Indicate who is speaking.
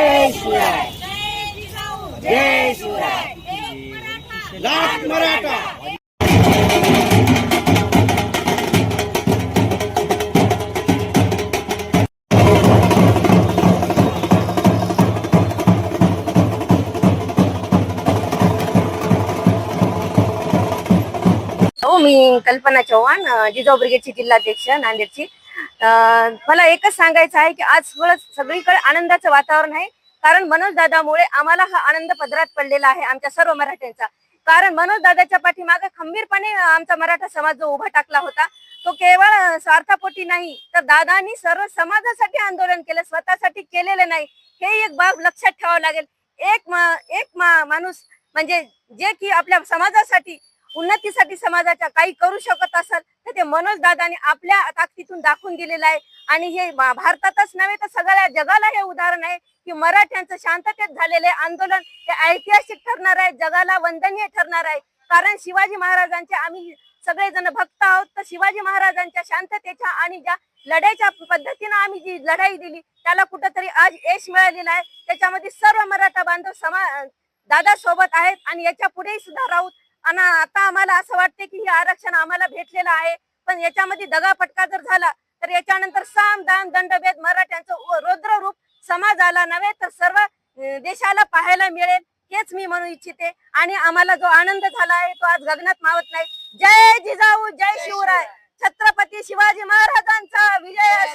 Speaker 1: जय शिवराय जय शिवराय लाख मराठा
Speaker 2: हो मी कल्पना चव्हाण जिजाऊ ब्रिगेडची जिल्हाध्यक्ष नांदेडची. मला एकच सांगायचं आहे की आज सगळं सगळीकडे आनंदाचं वातावरण आहे. कारण मनोज दादामुळे आम्हाला हा आनंद पदरात पडलेला आहे आमच्या सर्व मराठ्यांचा. कारण मनोज दादाच्या पाठीमागे खंबीरपणे आमचा मराठा समाज जो उभा टाकला होता तो केवळ स्वार्थापोटी नाही तर दादानी सर्व समाजासाठी आंदोलन केलं स्वतःसाठी केलेलं नाही. हे एक बाब लक्षात ठेवावं लागेल. एक मा- एक मा- माणूस म्हणजे जे की आपल्या समाजासाठी उन्नतीसाठी समाजाच्या काही करू शकत असेल तर ते मनोज दादाने आपल्या ताकदीतून दाखवून दिलेलं आहे. आणि हे भारतातच नव्हे तर सगळ्या जगाला हे उदाहरण आहे की मराठ्यांचं शांततेत झालेले आंदोलन हे ऐतिहासिक ठरणार आहे. जगाला वंदनीय ठरणार आहे. कारण शिवाजी महाराजांचे आम्ही सगळेजण भक्त आहोत. तर शिवाजी महाराजांच्या शांततेच्या आणि ज्या लढाईच्या पद्धतीनं आम्ही जी लढाई दिली त्याला कुठंतरी आज यश मिळालेलं आहे. त्याच्यामध्ये सर्व मराठा बांधव समा दादा सोबत आहेत आणि याच्या पुढेही सुद्धा राहूत आणि आता आम्हाला असं वाटते की हे आरक्षण आम्हाला भेटलेलं आहे. पण याच्यामध्ये दगापटका जर झाला तर याच्यानंतर साम दाम दंडभेद मराठ्यांचं रौद्र रूप समाजाला नव्हे तर सर्व देशाला पाहायला मिळेल. हेच मी म्हणू इच्छिते. आणि आम्हाला जो आनंद झाला आहे तो आज गगनात मावत नाही. जय जिजाऊ जय शिवराय. छत्रपती शिवाजी महाराजांचा विजय.